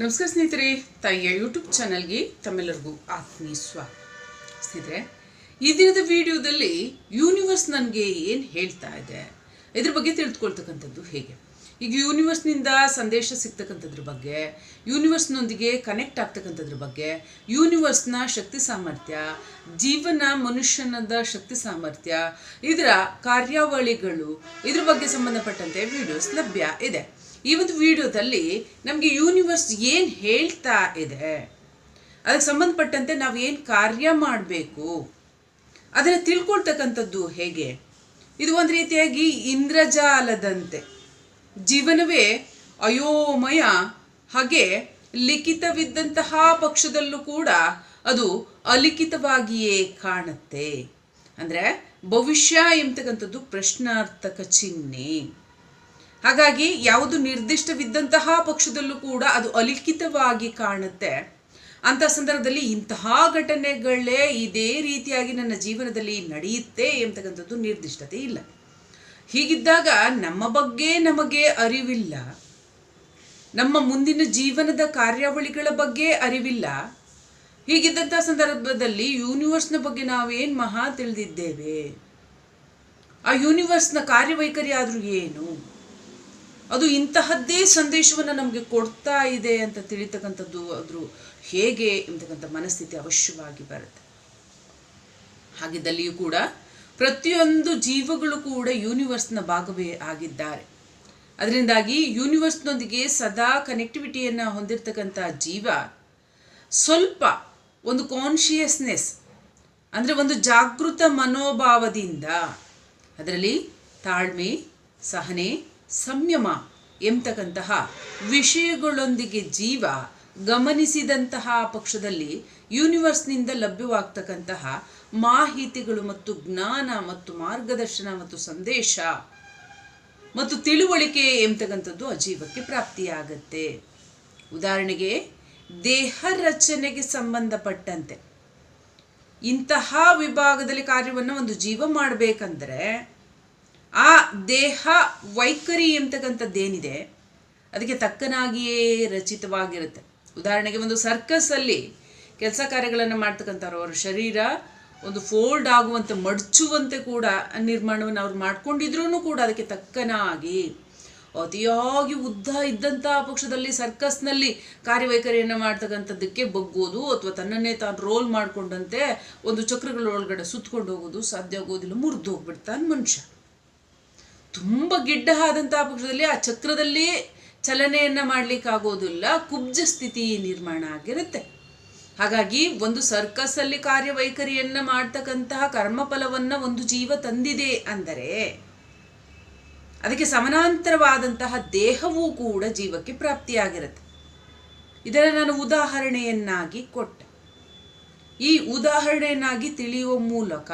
ನಮಸ್ಕಾರ ಸ್ನೇಹಿತರೆ, ತಾಯಿಯ ಯೂಟ್ಯೂಬ್ ಚಾನಲ್ಗೆ ತಮ್ಮೆಲ್ಲರಿಗೂ ಆತ್ಮೀಯ ಸ್ವಾಗತ. ಸ್ನೇಹಿತರೆ, ಈ ದಿನದ ವಿಡಿಯೋದಲ್ಲಿ ಯೂನಿವರ್ಸ್ ನನಗೆ ಏನು ಹೇಳ್ತಾ ಇದೆ? ಇದ್ರ ಬಗ್ಗೆ ತಿಳಿದುಕೊಳ್ತಕ್ಕಂಥದ್ದು ಹೇಗೆ? ಈಗ ಯೂನಿವರ್ಸ್ನಿಂದ ಸಂದೇಶ ಸಿಗ್ತಕ್ಕಂಥದ್ರ ಬಗ್ಗೆ ಯೂನಿವರ್ಸ್ನೊಂದಿಗೆ ಕನೆಕ್ಟ್ ಆಗ್ತಕ್ಕಂಥದ್ರ ಬಗ್ಗೆ ಯೂನಿವರ್ಸ್ನ ಶಕ್ತಿ ಸಾಮರ್ಥ್ಯ, ಜೀವನ ಮನುಷ್ಯನದ ಶಕ್ತಿ ಸಾಮರ್ಥ್ಯ, ಇದರ ಕಾರ್ಯಾವಳಿಗಳು, ಇದ್ರ ಬಗ್ಗೆ ಸಂಬಂಧಪಟ್ಟಂತೆ ವಿಡಿಯೋಸ್ ಲಭ್ಯ ಇದೆ. ಈ ವಿಡಿಯೋದಲ್ಲಿ ನಮಗೆ ಯೂನಿವರ್ಸ್ ಏನು ಹೇಳ್ತಾ ಇದೆ, ಅದಕ್ಕೆ ಸಂಬಂಧಪಟ್ಟಂತೆ ನಾವು ಏನು ಕಾರ್ಯ ಮಾಡಬೇಕು, ಅದನ್ನು ತಿಳ್ಕೊಳ್ತಕ್ಕಂಥದ್ದು ಹೇಗೆ? ಇದು ಒಂದು ರೀತಿಯಾಗಿ ಇಂದ್ರಜಾಲದಂತೆ. ಜೀವನವೇ ಅಯೋಮಯ, ಹಾಗೆ ಲಿಖಿತವಿದ್ದಂತಹ ಪಕ್ಷದಲ್ಲೂ ಕೂಡ ಅದು ಅಲಿಖಿತವಾಗಿಯೇ ಕಾಣುತ್ತೆ. ಅಂದರೆ ಭವಿಷ್ಯ ಎಂಬತಕ್ಕಂಥದ್ದು ಪ್ರಶ್ನಾರ್ಥಕ ಚಿಹ್ನೆ. ಹಾಗಾಗಿ ಯಾವುದು ನಿರ್ದಿಷ್ಟವಿದ್ದಂತಹ ಪಕ್ಷದಲ್ಲೂ ಕೂಡ ಅದು ಅಲಿಖಿತವಾಗಿ ಕಾಣುತ್ತೆ. ಅಂಥ ಸಂದರ್ಭದಲ್ಲಿ ಇಂತಹ ಘಟನೆಗಳೇ ಇದೇ ರೀತಿಯಾಗಿ ನನ್ನ ಜೀವನದಲ್ಲಿ ನಡೆಯುತ್ತೆ ಎಂತಕ್ಕಂಥದ್ದು ನಿರ್ದಿಷ್ಟತೆ ಇಲ್ಲ. ಹೀಗಿದ್ದಾಗ ನಮ್ಮ ಬಗ್ಗೆ ನಮಗೆ ಅರಿವಿಲ್ಲ. ನಮ್ಮ ಮುಂದಿನ ಜೀವನದ ಕಾರ್ಯಾವಳಿಗಳ ಬಗ್ಗೆ ಅರಿವಿಲ್ಲ. ಹೀಗಿದ್ದಂಥ ಸಂದರ್ಭದಲ್ಲಿ ಯೂನಿವರ್ಸ್ನ ಬಗ್ಗೆ ನಾವೇನು ಮಹಾ ತಿಳಿದಿದ್ದೇವೆ? ಆ ಯೂನಿವರ್ಸ್ನ ಕಾರ್ಯವೈಖರಿ ಆದರೂ ಏನು? ಅದು ಇಂತಹದ್ದೇ ಸಂದೇಶವನ್ನು ನಮಗೆ ಕೊಡ್ತಾ ಇದೆ ಅಂತ ತಿಳಿತಕ್ಕಂಥದ್ದು ಆದರೂ ಹೇಗೆ ಎಂಬತಕ್ಕಂಥ ಮನಸ್ಥಿತಿ ಅವಶ್ಯವಾಗಿ ಬರುತ್ತೆ. ಹಾಗಿದ್ದಲ್ಲಿಯೂ ಕೂಡ ಪ್ರತಿಯೊಂದು ಜೀವಗಳು ಕೂಡ ಯೂನಿವರ್ಸ್ನ ಭಾಗವೇ ಆಗಿದ್ದಾರೆ. ಅದರಿಂದಾಗಿ ಯೂನಿವರ್ಸ್ನೊಂದಿಗೆ ಸದಾ ಕನೆಕ್ಟಿವಿಟಿಯನ್ನು ಹೊಂದಿರತಕ್ಕಂಥ ಜೀವ ಸ್ವಲ್ಪ ಒಂದು ಕಾನ್ಷಿಯಸ್ನೆಸ್ ಅಂದರೆ ಒಂದು ಜಾಗೃತ ಮನೋಭಾವದಿಂದ ಅದರಲ್ಲಿ ತಾಳ್ಮೆ, ಸಹನೆ ಸಂಯಮ ಎಂಬತಕ್ಕಂತಹ ವಿಷಯಗಳೊಂದಿಗೆ ಜೀವ ಗಮನಿಸಿದಂತಹ ಪಕ್ಷದಲ್ಲಿ ಯೂನಿವರ್ಸ್ನಿಂದ ಲಭ್ಯವಾಗ್ತಕ್ಕಂತಹ ಮಾಹಿತಿಗಳು ಮತ್ತು ಜ್ಞಾನ ಮತ್ತು ಮಾರ್ಗದರ್ಶನ ಮತ್ತು ಸಂದೇಶ ಮತ್ತು ತಿಳುವಳಿಕೆ ಎಂಬತಕ್ಕಂಥದ್ದು ಆ ಜೀವಕ್ಕೆ ಪ್ರಾಪ್ತಿಯಾಗತ್ತೆ. ಉದಾಹರಣೆಗೆ, ದೇಹ ರಚನೆಗೆ ಸಂಬಂಧಪಟ್ಟಂತೆ ಇಂತಹ ವಿಭಾಗದಲ್ಲಿ ಕಾರ್ಯವನ್ನು ಒಂದು ಜೀವ ಮಾಡಬೇಕಂದ್ರೆ ಆ ದೇಹ ವೈಖರಿ ಏನಿದೆ ಅದಕ್ಕೆ ತಕ್ಕನಾಗಿಯೇ ರಚಿತವಾಗಿರುತ್ತೆ. ಉದಾಹರಣೆಗೆ ಒಂದು ಸರ್ಕಸ್ಸಲ್ಲಿ ಕೆಲಸ ಕಾರ್ಯಗಳನ್ನು ಮಾಡ್ತಕ್ಕಂಥವ್ರು, ಅವ್ರ ಶರೀರ ಒಂದು ಫೋಲ್ಡ್ ಆಗುವಂತೆ ಮಡಚುವಂತೆ ಕೂಡ ನಿರ್ಮಾಣವನ್ನು ಅವ್ರು ಮಾಡ್ಕೊಂಡಿದ್ರೂ ಕೂಡ ಅದಕ್ಕೆ ತಕ್ಕನಾಗಿ ಅತಿಯಾಗಿ ಉದ್ದ ಇದ್ದಂಥ ಪಕ್ಷದಲ್ಲಿ ಸರ್ಕಸ್ನಲ್ಲಿ ಕಾರ್ಯವೈಖರಿಯನ್ನು ಮಾಡ್ತಕ್ಕಂಥದ್ದಕ್ಕೆ ಬಗ್ಗೋದು ಅಥವಾ ತನ್ನನ್ನೇ ತಾನು ರೋಲ್ ಮಾಡಿಕೊಂಡಂತೆ ಒಂದು ಚಕ್ರಗಳ ಒಳಗಡೆ ಸುತ್ತಕೊಂಡು ಹೋಗೋದು ಸಾಧ್ಯ ಆಗೋದಿಲ್ಲ ಮುರಿದು ಹೋಗ್ಬಿಡ್ತಾನೆ ಮನುಷ್ಯ. ತುಂಬ ಗಿಡ್ಡ ಆದಂತಹ ಪಕ್ಷದಲ್ಲಿ ಆ ಚಕ್ರದಲ್ಲಿ ಚಲನೆಯನ್ನ ಮಾಡ್ಲಿಕ್ಕಾಗೋದಿಲ್ಲ, ಕುಬ್ಜ ಸ್ಥಿತಿ ನಿರ್ಮಾಣ ಆಗಿರುತ್ತೆ. ಹಾಗಾಗಿ ಒಂದು ಸರ್ಕಸ್ಸಲ್ಲಿ ಕಾರ್ಯವೈಖರಿಯನ್ನ ಮಾಡ್ತಕ್ಕಂತಹ ಕರ್ಮಫಲವನ್ನ ಒಂದು ಜೀವ ತಂದಿದೆ ಅಂದರೆ ಅದಕ್ಕೆ ಸಮಾನಾಂತರವಾದಂತಹ ದೇಹವೂ ಕೂಡ ಜೀವಕ್ಕೆ ಪ್ರಾಪ್ತಿಯಾಗಿರುತ್ತೆ. ಇದರ ನಾನು ಉದಾಹರಣೆಯನ್ನಾಗಿ ಕೊಟ್ಟೆ. ಈ ಉದಾಹರಣೆಯನ್ನಾಗಿ ತಿಳಿಯುವ ಮೂಲಕ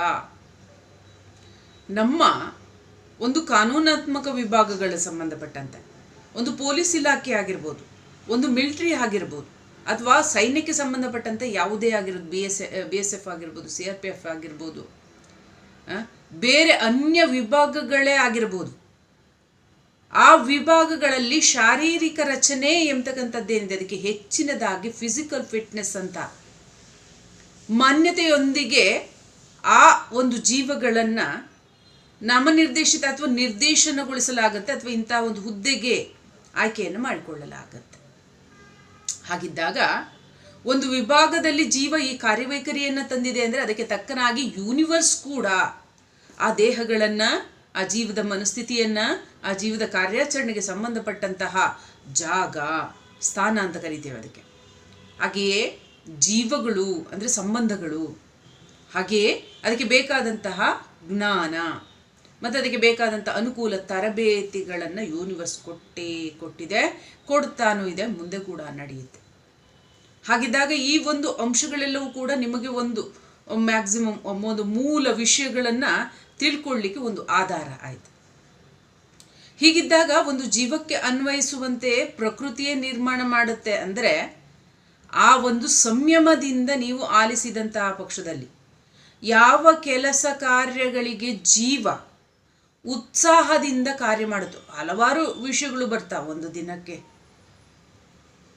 ನಮ್ಮ ಒಂದು ಕಾನೂನಾತ್ಮಕ ವಿಭಾಗಗಳ ಸಂಬಂಧಪಟ್ಟಂತೆ, ಒಂದು ಪೊಲೀಸ್ ಇಲಾಖೆ ಆಗಿರ್ಬೋದು, ಒಂದು ಮಿಲಿಟ್ರಿ ಆಗಿರ್ಬೋದು, ಅಥವಾ ಸೈನ್ಯಕ್ಕೆ ಸಂಬಂಧಪಟ್ಟಂತೆ ಯಾವುದೇ ಆಗಿರೋದು B S B S F ಆಗಿರ್ಬೋದು ಸಿ ಆರ್ ಪಿ ಎಫ್ ಆಗಿರ್ಬೋದು ಬೇರೆ ಅನ್ಯ ವಿಭಾಗಗಳೇ ಆಗಿರ್ಬೋದು. ಆ ವಿಭಾಗಗಳಲ್ಲಿ ಶಾರೀರಿಕ ರಚನೆ ಎಂಬತಕ್ಕಂಥದ್ದೇನಿದೆ ಅದಕ್ಕೆ ಹೆಚ್ಚಿನದಾಗಿ ಫಿಸಿಕಲ್ ಫಿಟ್ನೆಸ್ ಅಂತ. ಮಾನ್ಯತೆಯೊಂದಿಗೆ ಆ ಒಂದು ಜೀವಗಳನ್ನು ನಾಮನಿರ್ದೇಶಿತ ಅಥವಾ ನಿರ್ದೇಶನಗೊಳಿಸಲಾಗುತ್ತೆ ಅಥವಾ ಇಂಥ ಒಂದು ಹುದ್ದೆಗೆ ಆಯ್ಕೆಯನ್ನು ಮಾಡಿಕೊಳ್ಳಲಾಗತ್ತೆ. ಹಾಗಿದ್ದಾಗ ಒಂದು ವಿಭಾಗದಲ್ಲಿ ಜೀವ ಈ ಕಾರ್ಯವೈಖರಿಯನ್ನು ತಂದಿದೆ ಅಂದರೆ ಅದಕ್ಕೆ ತಕ್ಕನಾಗಿ ಯೂನಿವರ್ಸ್ ಕೂಡ ಆ ದೇಹಗಳನ್ನು, ಆ ಜೀವದ ಮನಸ್ಥಿತಿಯನ್ನು, ಆ ಜೀವದ ಕಾರ್ಯಾಚರಣೆಗೆ ಸಂಬಂಧಪಟ್ಟಂತಹ ಜಾಗ, ಸ್ಥಾನ ಅಂತ ಕರಿತೇವೆ ಅದಕ್ಕೆ. ಹಾಗೆಯೇ ಜೀವಗಳು ಅಂದರೆ ಸಂಬಂಧಗಳು. ಹಾಗೆಯೇ ಅದಕ್ಕೆ ಬೇಕಾದಂತಹ ಜ್ಞಾನ. ಮತ್ತು ಅದಕ್ಕೆ ಬೇಕಾದಂಥ ಅನುಕೂಲ ತರಬೇತಿಗಳನ್ನು ಯೂನಿವರ್ಸ್ ಕೊಟ್ಟೇ ಕೊಟ್ಟಿದೆ. ಕೊಡ್ತಾನೂ ಇದೆ, ಮುಂದೆ ಕೂಡ ನಡೆಯುತ್ತೆ. ಹಾಗಿದ್ದಾಗ ಈ ಒಂದು ಅಂಶಗಳೆಲ್ಲವೂ ಕೂಡ ನಿಮಗೆ ಒಂದು ಮ್ಯಾಕ್ಸಿಮಮ್ ಒಂದು ಮೂಲ ವಿಷಯಗಳನ್ನು ತಿಳ್ಕೊಳ್ಳಿಕ್ಕೆ ಒಂದು ಆಧಾರ ಆಯಿತು. ಹೀಗಿದ್ದಾಗ ಒಂದು ಜೀವಕ್ಕೆ ಅನ್ವಯಿಸುವಂತೆ ಪ್ರಕೃತಿಯೇ ನಿರ್ಮಾಣ ಮಾಡುತ್ತೆ ಅಂದರೆ ಆ ಒಂದು ಸಂಯಮದಿಂದ ನೀವು ಆಲಿಸಿದಂತಹ ಪಕ್ಷದಲ್ಲಿ ಯಾವ ಕೆಲಸ ಕಾರ್ಯಗಳಿಗೆ ಜೀವ ಉತ್ಸಾಹದಿಂದ ಕಾರ್ಯ ಮಾಡಿತು ಹಲವಾರು ವಿಷಯಗಳು ಬರ್ತಾವೆ ಒಂದು ದಿನಕ್ಕೆ.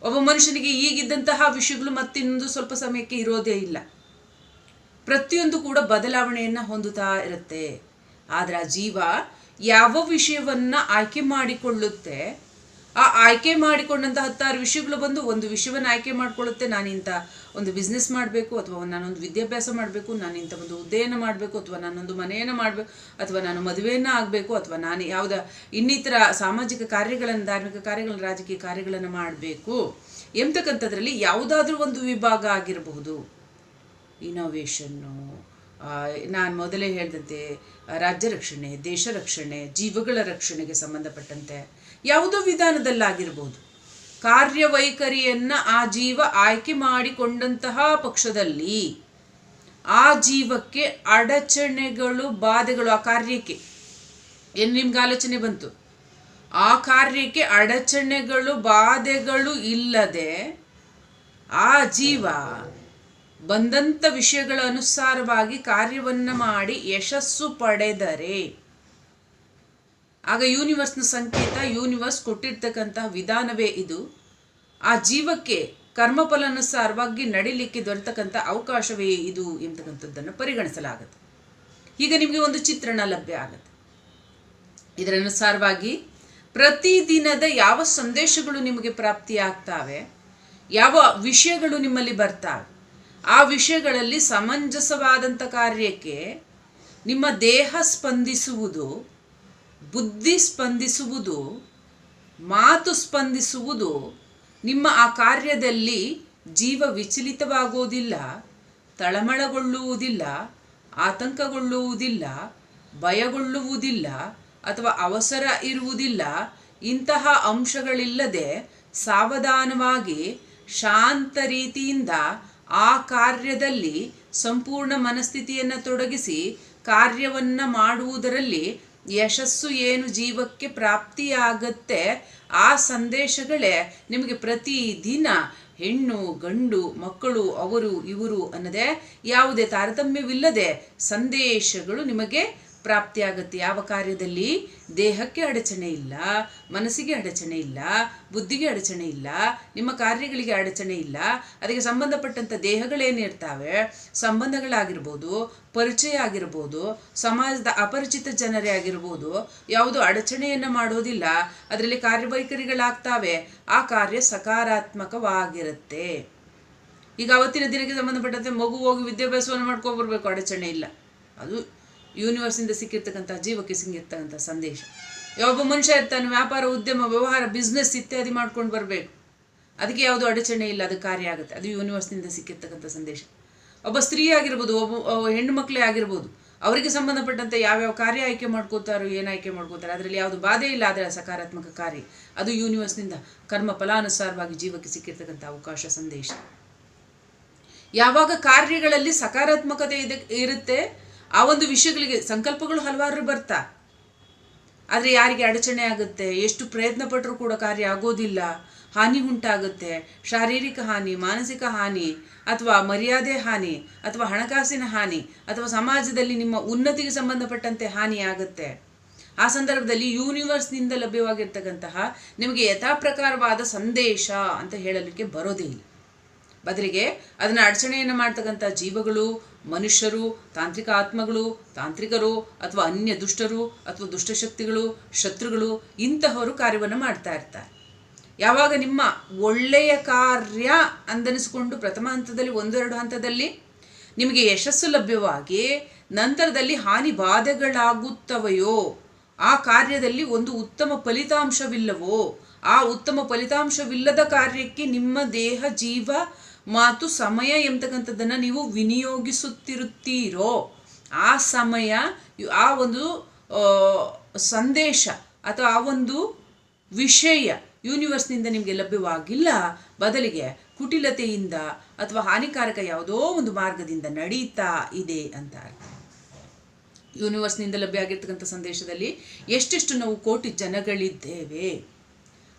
ಒಬ್ಬ ಮನುಷ್ಯನಿಗೆ ಈಗಿದ್ದಂತಹ ವಿಷಯಗಳು ಮತ್ತಿನ್ನೊಂದು ಸ್ವಲ್ಪ ಸಮಯಕ್ಕೆ ಇರೋದೇ ಇಲ್ಲ. ಪ್ರತಿಯೊಂದು ಕೂಡ ಬದಲಾವಣೆಯನ್ನು ಹೊಂದುತ್ತಾ ಇರುತ್ತೆ. ಆದರೆ ಆ ಜೀವ ಯಾವ ವಿಷಯವನ್ನು ಆಯ್ಕೆ ಮಾಡಿಕೊಳ್ಳುತ್ತೆ ಆ ಆಯ್ಕೆ ಮಾಡಿಕೊಂಡಂಥ ಹತ್ತಾರು ವಿಷಯಗಳು ಬಂದು ಒಂದು ವಿಷಯವನ್ನು ಆಯ್ಕೆ ಮಾಡಿಕೊಳ್ಳುತ್ತೆ ಇಂಥ ಒಂದು ಬಿಸ್ನೆಸ್ ಮಾಡಬೇಕು ಅಥವಾ ನಾನೊಂದು ವಿದ್ಯಾಭ್ಯಾಸ ಮಾಡಬೇಕು ನಾನು ಇಂಥ ಒಂದು ಹುದ್ದೆಯನ್ನು ಮಾಡಬೇಕು, ಅಥವಾ ನಾನೊಂದು ಮನೆಯನ್ನು ಮಾಡಬೇಕು ಅಥವಾ ನಾನು ಮದುವೆಯನ್ನು ಆಗಬೇಕು, ಅಥವಾ ನಾನು ಯಾವುದ ಇನ್ನಿತರ ಸಾಮಾಜಿಕ ಕಾರ್ಯಗಳನ್ನು, ಧಾರ್ಮಿಕ ಕಾರ್ಯಗಳನ್ನು, ರಾಜಕೀಯ ಕಾರ್ಯಗಳನ್ನು ಮಾಡಬೇಕು. ಎಂತಕ್ಕಂಥದ್ರಲ್ಲಿ ಯಾವುದಾದ್ರೂ ಒಂದು ವಿಭಾಗ ಆಗಿರಬಹುದು. ಇನೋವೇಷನ್ನು ನಾನು ಮೊದಲೇ ಹೇಳಿದಂತೆ, ರಾಜ್ಯ ರಕ್ಷಣೆ, ದೇಶ ರಕ್ಷಣೆ, ಜೀವಗಳ ರಕ್ಷಣೆಗೆ ಸಂಬಂಧಪಟ್ಟಂತೆ. ಯಾವುದೋ ವಿಧಾನದಲ್ಲಾಗಿರ್ಬೋದು. ಕಾರ್ಯವೈಖರಿಯನ್ನು ಆ ಜೀವ ಆಯ್ಕೆ ಮಾಡಿಕೊಂಡಂತಹ ಪಕ್ಷದಲ್ಲಿ ಆ ಜೀವಕ್ಕೆ ಅಡಚಣೆಗಳು, ಬಾಧೆಗಳು, ಆ ಕಾರ್ಯಕ್ಕೆ. ಏನು ನಿಮ್ಗೆ ಆಲೋಚನೆ ಬಂತು? ಆ ಕಾರ್ಯಕ್ಕೆ ಅಡಚಣೆಗಳು, ಬಾಧೆಗಳು ಇಲ್ಲದೆ ಆ ಜೀವ ಬಂದಂಥ ವಿಷಯಗಳ ಅನುಸಾರವಾಗಿ ಕಾರ್ಯವನ್ನು ಮಾಡಿ ಯಶಸ್ಸು ಪಡೆದರೆ ಆಗ ಯೂನಿವರ್ಸ್ನ ಸಂಕೇತ ಯೂನಿವರ್ಸ್ ಕೊಟ್ಟಿರ್ತಕ್ಕಂತಹ ವಿಧಾನವೇ ಇದು. ಆ ಜೀವಕ್ಕೆ ಕರ್ಮಫಲಾನುಸಾರವಾಗಿ ನಡಿಲಿಕ್ಕೆ ದೊರೆತಕ್ಕಂಥ ಅವಕಾಶವೇ ಇದು ಎಂಬತಕ್ಕಂಥದ್ದನ್ನು ಪರಿಗಣಿಸಲಾಗುತ್ತೆ ಈಗ ನಿಮಗೆ ಒಂದು ಚಿತ್ರಣ ಲಭ್ಯ ಆಗುತ್ತೆ. ಇದರ ಅನುಸಾರವಾಗಿ ಪ್ರತಿದಿನದ ಯಾವ ಸಂದೇಶಗಳು ನಿಮಗೆ ಪ್ರಾಪ್ತಿಯಾಗ್ತಾವೆ, ಯಾವ ವಿಷಯಗಳು ನಿಮ್ಮಲ್ಲಿ ಬರ್ತಾವೆ, ಆ ವಿಷಯಗಳಲ್ಲಿ ಸಮಂಜಸವಾದಂಥ ಕಾರ್ಯಕ್ಕೆ ನಿಮ್ಮ ದೇಹ ಸ್ಪಂದಿಸುವುದು ಬುದ್ಧಿ ಸ್ಪಂದಿಸುವುದು, ಮಾತು ಸ್ಪಂದಿಸುವುದು ನಿಮ್ಮ ಆ ಕಾರ್ಯದಲ್ಲಿ ಜೀವ ವಿಚಲಿತವಾಗುವುದಿಲ್ಲ ತಳಮಳಗೊಳ್ಳುವುದಿಲ್ಲ, ಆತಂಕಗೊಳ್ಳುವುದಿಲ್ಲ, ಭಯಗೊಳ್ಳುವುದಿಲ್ಲ ಅಥವಾ ಅವಸರ ಇರುವುದಿಲ್ಲ, ಇಂತಹ ಅಂಶಗಳಿಲ್ಲದೆ ಸಾವಧಾನವಾಗಿ ಶಾಂತ ರೀತಿಯಿಂದ ಆ ಕಾರ್ಯದಲ್ಲಿ ಸಂಪೂರ್ಣ ಮನಸ್ಥಿತಿಯನ್ನು ತೊಡಗಿಸಿ ಕಾರ್ಯವನ್ನು ಮಾಡುವುದರಲ್ಲಿ ಯಶಸ್ಸು ಏನು ಜೀವಕ್ಕೆ ಪ್ರಾಪ್ತಿಯಾಗತ್ತೆ, ಆ ಸಂದೇಶಗಳೇ ನಿಮಗೆ ಪ್ರತಿದಿನ ಹೆಣ್ಣು, ಗಂಡು, ಮಕ್ಕಳು, ಅವರು, ಇವರು ಅನ್ನದೇ ಯಾವುದೇ ತಾರತಮ್ಯವಿಲ್ಲದೆ ಸಂದೇಶಗಳು ನಿಮಗೆ ಪ್ರಾಪ್ತಿಯಾಗುತ್ತೆ. ಯಾವ ಕಾರ್ಯದಲ್ಲಿ? ದೇಹಕ್ಕೆ ಅಡಚಣೆ ಇಲ್ಲ, ಮನಸ್ಸಿಗೆ ಅಡಚಣೆ ಇಲ್ಲ, ಬುದ್ಧಿಗೆ ಅಡಚಣೆ ಇಲ್ಲ, ನಿಮ್ಮ ಕಾರ್ಯಗಳಿಗೆ ಅಡಚಣೆ ಇಲ್ಲ. ಅದಕ್ಕೆ ಸಂಬಂಧಪಟ್ಟಂಥ ದೇಹಗಳೇನಿರ್ತಾವೆ ಸಂಬಂಧಗಳಾಗಿರ್ಬೋದು ಪರಿಚಯ ಆಗಿರ್ಬೋದು, ಸಮಾಜದ ಅಪರಿಚಿತ ಜನರೇ ಆಗಿರ್ಬೋದು. ಯಾವುದು ಅಡಚಣೆಯನ್ನು ಮಾಡೋದಿಲ್ಲ. ಅದರಲ್ಲಿ ಕಾರ್ಯವೈಖರಿಗಳಾಗ್ತಾವೆ. ಆ ಕಾರ್ಯ ಸಕಾರಾತ್ಮಕವಾಗಿರುತ್ತೆ. ಈಗ ಅವತ್ತಿನ ದಿನಕ್ಕೆ ಸಂಬಂಧಪಟ್ಟಂತೆ ಮಗು ಹೋಗಿ ವಿದ್ಯಾಭ್ಯಾಸವನ್ನು ಮಾಡ್ಕೊಬರ್ಬೇಕು ಅಡಚಣೆ ಇಲ್ಲ. ಅದು ಯೂನಿವರ್ಸಿಂದ ಸಿಕ್ಕಿರ್ತಕ್ಕಂಥ ಜೀವಕ್ಕೆ ಸಿಕ್ಕಿರ್ತಕ್ಕಂಥ ಸಂದೇಶ. ಯಾವೊಬ್ಬ ಮನುಷ್ಯ ಇರ್ತಾನೆ ವ್ಯಾಪಾರ, ಉದ್ಯಮ, ವ್ಯವಹಾರ ಬಿಸ್ನೆಸ್ ಇತ್ಯಾದಿ ಮಾಡ್ಕೊಂಡು ಬರಬೇಕು. ಅದಕ್ಕೆ ಯಾವುದು ಅಡಚಣೆ ಇಲ್ಲ, ಅದು ಕಾರ್ಯ ಆಗುತ್ತೆ. ಅದು ಯೂನಿವರ್ಸ್ನಿಂದ ಸಿಕ್ಕಿರ್ತಕ್ಕಂಥ ಸಂದೇಶ. ಒಬ್ಬ ಸ್ತ್ರೀ ಆಗಿರ್ಬೋದು, ಒಬ್ಬ ಹೆಣ್ಣು ಮಕ್ಕಳೇ ಆಗಿರ್ಬೋದು, ಅವರಿಗೆ ಸಂಬಂಧಪಟ್ಟಂತೆ ಯಾವ್ಯಾವ ಕಾರ್ಯ ಆಯ್ಕೆ ಮಾಡ್ಕೋತಾರೋ, ಏನು ಆಯ್ಕೆ ಮಾಡ್ಕೋತಾರೆ, ಅದರಲ್ಲಿ ಯಾವುದು ಬಾಧೆ ಇಲ್ಲ ಅದರ ಸಕಾರಾತ್ಮಕ ಕಾರ್ಯ. ಅದು ಯೂನಿವರ್ಸ್ನಿಂದ ಕರ್ಮ ಫಲಾನುಸಾರವಾಗಿ ಜೀವಕ್ಕೆ ಸಿಕ್ಕಿರ್ತಕ್ಕಂಥ ಅವಕಾಶ, ಸಂದೇಶ. ಯಾವಾಗ ಕಾರ್ಯಗಳಲ್ಲಿ ಸಕಾರಾತ್ಮಕತೆ ಇದೆ, ಇರುತ್ತೆ ಆ ಒಂದು ವಿಷಯಗಳಿಗೆ ಸಂಕಲ್ಪಗಳು ಹಲವಾರು ಬರ್ತಾ. ಆದರೆ ಯಾರಿಗೆ ಅಡಚಣೆ ಆಗುತ್ತೆ? ಎಷ್ಟು ಪ್ರಯತ್ನ ಪಟ್ಟರೂ ಕೂಡ ಕಾರ್ಯ ಆಗೋದಿಲ್ಲ. ಹಾನಿ ಉಂಟಾಗುತ್ತೆ. ಶಾರೀರಿಕ ಹಾನಿ, ಮಾನಸಿಕ ಹಾನಿ, ಅಥವಾ ಮರ್ಯಾದೆ ಹಾನಿ, ಅಥವಾ ಹಣಕಾಸಿನ ಹಾನಿ, ಅಥವಾ ಸಮಾಜದಲ್ಲಿ ನಿಮ್ಮ ಉನ್ನತಿಗೆ ಸಂಬಂಧಪಟ್ಟಂತೆ ಹಾನಿ ಆಗುತ್ತೆ. ಆ ಸಂದರ್ಭದಲ್ಲಿ ಯೂನಿವರ್ಸ್ನಿಂದ ಲಭ್ಯವಾಗಿರ್ತಕ್ಕಂತಹ ನಿಮಗೆ ಯಥಾಪ್ರಕಾರವಾದ ಸಂದೇಶ ಅಂತ ಹೇಳಲಿಕ್ಕೆ ಬರೋದೇ ಇಲ್ಲ. ಬದಲಿಗೆ ಅದನ್ನು ಅಡಚಣೆಯನ್ನು ಮಾಡ್ತಕ್ಕಂಥ ಜೀವಗಳು, ಮನುಷ್ಯರು, ತಾಂತ್ರಿಕ ಆತ್ಮಗಳು, ತಾಂತ್ರಿಕರು ಅಥವಾ ಅನ್ಯ ದುಷ್ಟರು ಅಥವಾ ದುಷ್ಟಶಕ್ತಿಗಳು ಶತ್ರುಗಳು ಇಂತಹವರು ಕಾರ್ಯವನ್ನು ಮಾಡ್ತಾ ಇರ್ತಾರೆ. ಯಾವಾಗ ನಿಮ್ಮ ಒಳ್ಳೆಯ ಕಾರ್ಯ ಅಂದನಿಸಿಕೊಂಡು ಪ್ರಥಮ ಹಂತದಲ್ಲಿ, ಒಂದೆರಡು ಹಂತದಲ್ಲಿ ನಿಮಗೆ ಯಶಸ್ಸು ಲಭ್ಯವಾಗಿ ನಂತರದಲ್ಲಿ ಹಾನಿ ಬಾಧೆಗಳಾಗುತ್ತವೆಯೋ, ಆ ಕಾರ್ಯದಲ್ಲಿ ಒಂದು ಉತ್ತಮ ಫಲಿತಾಂಶವಿಲ್ಲವೋ, ಆ ಉತ್ತಮ ಫಲಿತಾಂಶವಿಲ್ಲದ ಕಾರ್ಯಕ್ಕೆ ನಿಮ್ಮ ದೇಹ, ಜೀವ ಮಾತು ಸಮಯ ಎಂಬತಕ್ಕಂಥದ್ದನ್ನು ನೀವು ವಿನಿಯೋಗಿಸುತ್ತಿರುತ್ತೀರೋ, ಆ ಸಮಯ ಆ ಒಂದು ಸಂದೇಶ ಅಥವಾ ಆ ಒಂದು ವಿಷಯ ಯೂನಿವರ್ಸ್ನಿಂದ ನಿಮಗೆ ಲಭ್ಯವಾಗಿಲ್ಲ, ಬದಲಿಗೆ ಕುಟಿಲತೆಯಿಂದ ಅಥವಾ ಹಾನಿಕಾರಕ ಯಾವುದೋ ಒಂದು ಮಾರ್ಗದಿಂದ ನಡೀತಾ ಇದೆ ಅಂತ ಯೂನಿವರ್ಸ್ನಿಂದ ಲಭ್ಯ ಆಗಿರ್ತಕ್ಕಂಥ ಸಂದೇಶದಲ್ಲಿ ಎಷ್ಟೆಷ್ಟು ನಾವು ಕೋಟಿ ಜನಗಳಿದ್ದೇವೆ.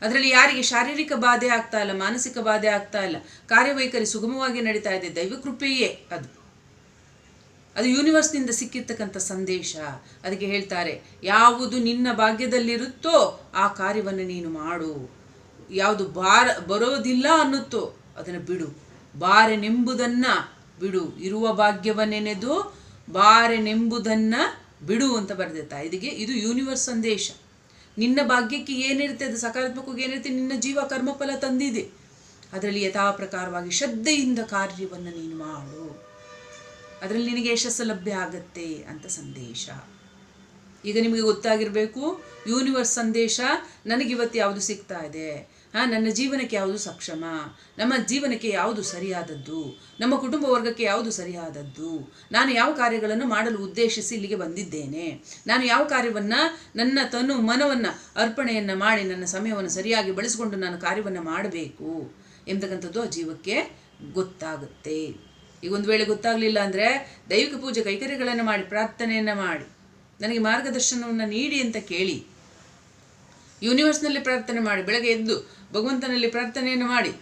ಅದರಲ್ಲಿ ಯಾರಿಗೆ ಶಾರೀರಿಕ ಬಾಧೆ ಆಗ್ತಾ ಇಲ್ಲ, ಮಾನಸಿಕ ಬಾಧೆ ಆಗ್ತಾ ಇಲ್ಲ, ಕಾರ್ಯವೈಖರಿ ಸುಗಮವಾಗಿ ನಡೀತಾ ಇದೆ, ದೈವ ಕೃಪೆಯೇ ಅದು. ಅದು ಯೂನಿವರ್ಸ್ನಿಂದ ಸಿಕ್ಕಿರ್ತಕ್ಕಂಥ ಸಂದೇಶ. ಅದಕ್ಕೆ ಹೇಳ್ತಾರೆ, ಯಾವುದು ನಿನ್ನ ಭಾಗ್ಯದಲ್ಲಿರುತ್ತೋ ಆ ಕಾರ್ಯವನ್ನು ನೀನು ಮಾಡು. ಯಾವುದು ಬಾರ, ಬರೋದಿಲ್ಲ ಅನ್ನುತ್ತೋ ಅದನ್ನು ಬಿಡು. ಬಾರೆನೆಂಬುದನ್ನು ಬಿಡು. ಇರುವ ಭಾಗ್ಯವನ್ನೆನೆದು ಬಾರೆನೆಂಬುದನ್ನು ಬಿಡು ಅಂತ ಬರೆದಿರ್ತಾ ಇದಕ್ಕೆ ಇದು ಯೂನಿವರ್ಸ್ ಸಂದೇಶ. ನಿನ್ನ ಭಾಗ್ಯಕ್ಕೆ ಏನಿರುತ್ತೆ? ಅದು ಸಕಾರಾತ್ಮಕವಾಗಿ ಏನಿರುತ್ತೆ? ನಿನ್ನ ಜೀವ ಕರ್ಮಫಲ ತಂದಿದೆ. ಅದರಲ್ಲಿ ಯಥಾ ಪ್ರಕಾರವಾಗಿ ಶ್ರದ್ಧೆಯಿಂದ ಕಾರ್ಯವನ್ನು ನೀನು ಮಾಡು. ಅದರಲ್ಲಿ ನಿನಗೆ ಯಶಸ್ಸು ಲಭ್ಯ ಆಗತ್ತೆ ಅಂತ ಸಂದೇಶ. ಈಗ ನಿಮಗೆ ಗೊತ್ತಾಗಿರಬೇಕು ಯೂನಿವರ್ಸ್ ಸಂದೇಶ ನನಗಿವತ್ತು ಯಾವುದು ಸಿಗ್ತಾ ಇದೆ? ಹಾಂ ನನ್ನ ಜೀವನಕ್ಕೆ ಯಾವುದು ಸಕ್ಷಮ? ನಮ್ಮ ಜೀವನಕ್ಕೆ ಯಾವುದು ಸರಿಯಾದದ್ದು? ನಮ್ಮ ಕುಟುಂಬ ವರ್ಗಕ್ಕೆ ಯಾವುದು ಸರಿಯಾದದ್ದು? ನಾನು ಯಾವ ಕಾರ್ಯಗಳನ್ನು ಮಾಡಲು ಉದ್ದೇಶಿಸಿ ಇಲ್ಲಿಗೆ ಬಂದಿದ್ದೇನೆ? ನಾನು ಯಾವ ಕಾರ್ಯವನ್ನು, ನನ್ನ ತನು ಮನವನ್ನು, ಅರ್ಪಣೆಯನ್ನು ಮಾಡಿ ನನ್ನ ಸಮಯವನ್ನು ಸರಿಯಾಗಿ ಬಳಸಿಕೊಂಡು ನಾನು ಕಾರ್ಯವನ್ನು ಮಾಡಬೇಕು ಎಂಬತಕ್ಕಂಥದ್ದು ಆ ಜೀವಕ್ಕೆ ಗೊತ್ತಾಗುತ್ತೆ. ಈಗ ಒಂದು ವೇಳೆ ಗೊತ್ತಾಗಲಿಲ್ಲ ಅಂದರೆ ದೈವಿಕ ಪೂಜೆ ಕೈಕರ್ಯಗಳನ್ನು ಮಾಡಿ, ಪ್ರಾರ್ಥನೆಯನ್ನು ಮಾಡಿ, ನನಗೆ ಮಾರ್ಗದರ್ಶನವನ್ನು ನೀಡಿ ಅಂತ ಕೇಳಿ ಯೂನಿವರ್ಸ್ನಲ್ಲಿ ಪ್ರಾರ್ಥನೆ ಮಾಡಿ, ಬೆಳಗ್ಗೆ ಎದ್ದು ಭಗವಂತನಲ್ಲಿ ಪ್ರಾರ್ಥನೆಯನ್ನು ಮಾಡಿ.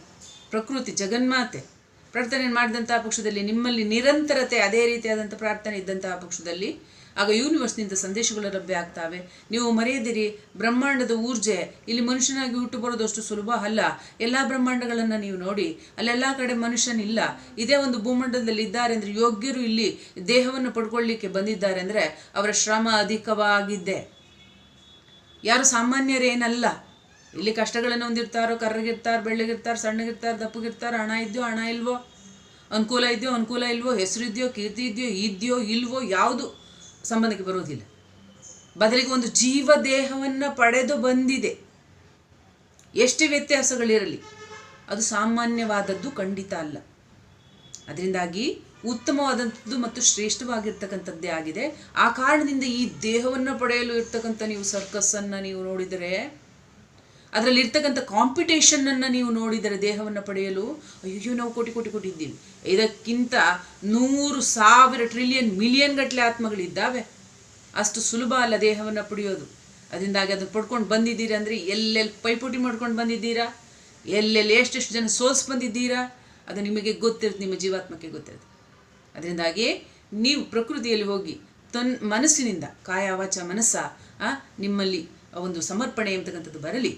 ಪ್ರಕೃತಿ, ಜಗನ್ಮಾತೆ ಪ್ರಾರ್ಥನೆ ಮಾಡಿದಂತಹ ಪಕ್ಷದಲ್ಲಿ ನಿಮ್ಮಲ್ಲಿ ನಿರಂತರತೆ, ಅದೇ ರೀತಿಯಾದಂಥ ಪ್ರಾರ್ಥನೆ ಇದ್ದಂತಹ ಪಕ್ಷದಲ್ಲಿ ಆಗ ಯೂನಿವರ್ಸ್ನಿಂದ ಸಂದೇಶಗಳು ಲಭ್ಯ ಆಗ್ತವೆ. ನೀವು ಮರೆಯದಿರಿ, ಬ್ರಹ್ಮಾಂಡದ ಊರ್ಜೆ, ಇಲ್ಲಿ ಮನುಷ್ಯನಾಗಿ ಹುಟ್ಟು ಬರೋದಷ್ಟು ಸುಲಭ ಅಲ್ಲ. ಎಲ್ಲ ಬ್ರಹ್ಮಾಂಡಗಳನ್ನು ನೀವು ನೋಡಿ, ಅಲ್ಲೆಲ್ಲ ಕಡೆ ಮನುಷ್ಯನಿಲ್ಲ. ಇದೇ ಒಂದು ಭೂಮಂಡಲದಲ್ಲಿ ಇದ್ದಾರೆ ಅಂದರೆ ಯೋಗ್ಯರು ಇಲ್ಲಿ ದೇಹವನ್ನು ಪಡ್ಕೊಳ್ಳಿಕ್ಕೆ ಬಂದಿದ್ದಾರೆ ಅಂದರೆ ಅವರ ಶ್ರಮ ಅಧಿಕವಾಗಿದ್ದೆ ಯಾರು ಸಾಮಾನ್ಯರೇನಲ್ಲ. ಇಲ್ಲಿ ಕಷ್ಟಗಳನ್ನು ಹೊಂದಿರ್ತಾರೋ ಕರ್ರಗಿರ್ತಾರೆ ಬೆಳ್ಳಗಿರ್ತಾರೆ ಸಣ್ಣಗಿರ್ತಾರೆ ದಪ್ಪಗಿರ್ತಾರೆ ಹಣ ಇದೆಯೋ, ಹಣ ಇಲ್ವೋ, ಅನುಕೂಲ ಇದೆಯೋ, ಅನುಕೂಲ ಇಲ್ವೋ, ಹೆಸರು ಇದೆಯೋ, ಕೀರ್ತಿ ಇದೆಯೋ ಇದೆಯೋ ಇಲ್ವೋ, ಯಾವುದು ಸಂಬಂಧಕ್ಕೆ ಬರೋದಿಲ್ಲ. ಬದಲಿಗೆ ಒಂದು ಜೀವ ದೇಹವನ್ನು ಪಡೆದು ಬಂದಿದೆ. ಎಷ್ಟು ವ್ಯತ್ಯಾಸಗಳಿರಲಿ ಅದು ಸಾಮಾನ್ಯವಾದದ್ದು ಖಂಡಿತ ಅಲ್ಲ. ಅದರಿಂದಾಗಿ ಉತ್ತಮವಾದಂಥದ್ದು ಮತ್ತು ಶ್ರೇಷ್ಠವಾಗಿರ್ತಕ್ಕಂಥದ್ದೇ ಆಗಿದೆ. ಆ ಕಾರಣದಿಂದ ಈ ದೇಹವನ್ನು ಪಡೆಯಲು ಇರ್ತಕ್ಕಂಥ ನೀವು ಸರ್ಕಸ್ಸನ್ನು ನೀವು ನೋಡಿದರೆ ಅದರಲ್ಲಿ ಕಾಂಪಿಟೇಷನನ್ನು ನೀವು ನೋಡಿದರೆ ದೇಹವನ್ನು ಪಡೆಯಲು ಅಯ್ಯೋ ನಾವು ಕೋಟಿ ಕೋಟಿ ಕೋಟಿ ಇದ್ದೀವಿ ಇದಕ್ಕಿಂತ ನೂರು ಸಾವಿರ ಟ್ರಿಲಿಯನ್ ಮಿಲಿಯನ್ ಗಟ್ಟಲೆ ಆತ್ಮಗಳಿದ್ದಾವೆ. ಅಷ್ಟು ಸುಲಭ ಅಲ್ಲ ದೇಹವನ್ನು ಪಡೆಯೋದು. ಅದರಿಂದಾಗಿ ಅದನ್ನು ಪಡ್ಕೊಂಡು ಬಂದಿದ್ದೀರಾ ಅಂದರೆ ಎಲ್ಲೆಲ್ಲಿ ಪೈಪೋಟಿ ಮಾಡ್ಕೊಂಡು ಬಂದಿದ್ದೀರಾ? ಎಲ್ಲೆಲ್ಲಿ ಎಷ್ಟೆಷ್ಟು ಜನ ಸೋಲ್ಸ್ ಬಂದಿದ್ದೀರಾ? ಅದು ನಿಮಗೆ ಗೊತ್ತಿರುತ್ತೆ, ನಿಮ್ಮ ಜೀವಾತ್ಮಕ್ಕೆ ಗೊತ್ತಿರುತ್ತೆ. ಅದರಿಂದಾಗಿ ನೀವು ಪ್ರಕೃತಿಯಲ್ಲಿ ಹೋಗಿ ತನ್ ಮನಸ್ಸಿನಿಂದ ಕಾಯ ವಾಚ ಮನಸ್ಸ ನಿಮ್ಮಲ್ಲಿ ಒಂದು ಸಮರ್ಪಣೆ ಎಂಬತಕ್ಕಂಥದ್ದು ಬರಲಿ.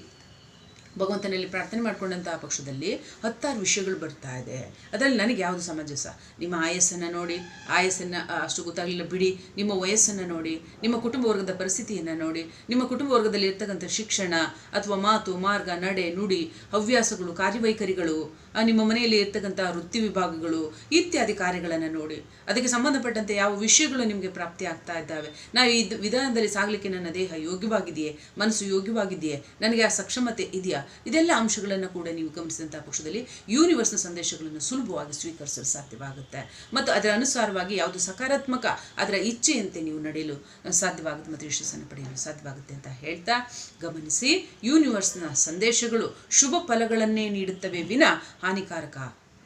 ಭಗವಂತನಲ್ಲಿ ಪ್ರಾರ್ಥನೆ ಮಾಡ್ಕೊಂಡಂತಹ ಪಕ್ಷದಲ್ಲಿ ಹತ್ತಾರು ವಿಷಯಗಳು ಬರ್ತಾ ಇದೆ. ಅದರಲ್ಲಿ ನನಗೆ ಯಾವುದು ಸಮಂಜಸ? ನಿಮ್ಮ ಆಯಸ್ಸನ್ನು ನೋಡಿ, ಆಯಸ್ಸನ್ನು ಅಷ್ಟು ಗೊತ್ತಾಗಲಿಲ್ಲ ಬಿಡಿ. ನಿಮ್ಮ ವಯಸ್ಸನ್ನು ನೋಡಿ, ನಿಮ್ಮ ಕುಟುಂಬ ವರ್ಗದ ಪರಿಸ್ಥಿತಿಯನ್ನು ನೋಡಿ, ನಿಮ್ಮ ಕುಟುಂಬ ವರ್ಗದಲ್ಲಿ ಇರ್ತಕ್ಕಂಥ ಶಿಕ್ಷಣ ಅಥವಾ ಮಾತು, ಮಾರ್ಗ, ನಡೆ, ನುಡಿ, ಹವ್ಯಾಸಗಳು, ಕಾರ್ಯವೈಖರಿಗಳು ನಿಮ್ಮ ಮನೆಯಲ್ಲಿ ಇರ್ತಕ್ಕಂಥ ವೃತ್ತಿ ವಿಭಾಗಗಳು ಇತ್ಯಾದಿ ಕಾರ್ಯಗಳನ್ನು ನೋಡಿ. ಅದಕ್ಕೆ ಸಂಬಂಧಪಟ್ಟಂತೆ ಯಾವ ವಿಷಯಗಳು ನಿಮಗೆ ಪ್ರಾಪ್ತಿ ಆಗ್ತಾ ಇದ್ದಾವೆ? ನಾವು ಈ ವಿಧಾನದಲ್ಲಿ ಸಾಗಲಿಕ್ಕೆ ನನ್ನ ದೇಹ ಯೋಗ್ಯವಾಗಿದೆಯೇ? ಮನಸ್ಸು ಯೋಗ್ಯವಾಗಿದೆಯೇ? ನನಗೆ ಆ ಸಕ್ಷಮತೆ ಇದೆಯಾ? ಇದೆಲ್ಲ ಅಂಶಗಳನ್ನು ಕೂಡ ನೀವು ಗಮನಿಸಿದಂಥ ಪಕ್ಷದಲ್ಲಿ ಯೂನಿವರ್ಸ್ನ ಸಂದೇಶಗಳನ್ನು ಸುಲಭವಾಗಿ ಸ್ವೀಕರಿಸಲು ಸಾಧ್ಯವಾಗುತ್ತೆ. ಮತ್ತು ಅದರ ಅನುಸಾರವಾಗಿ ಯಾವುದು ಸಕಾರಾತ್ಮಕ, ಅದರ ಇಚ್ಛೆಯಂತೆ ನೀವು ನಡೆಯಲು ಸಾಧ್ಯವಾಗುತ್ತೆ ಮತ್ತು ಯಶಸ್ಸನ್ನು ಪಡೆಯಲು ಸಾಧ್ಯವಾಗುತ್ತೆ ಅಂತ ಹೇಳ್ತಾ ಗಮನಿಸಿ. ಯೂನಿವರ್ಸ್ನ ಸಂದೇಶಗಳು ಶುಭ ಫಲಗಳನ್ನೇ ನೀಡುತ್ತವೆ ವಿನ ಹಾನಿಕಾರಕ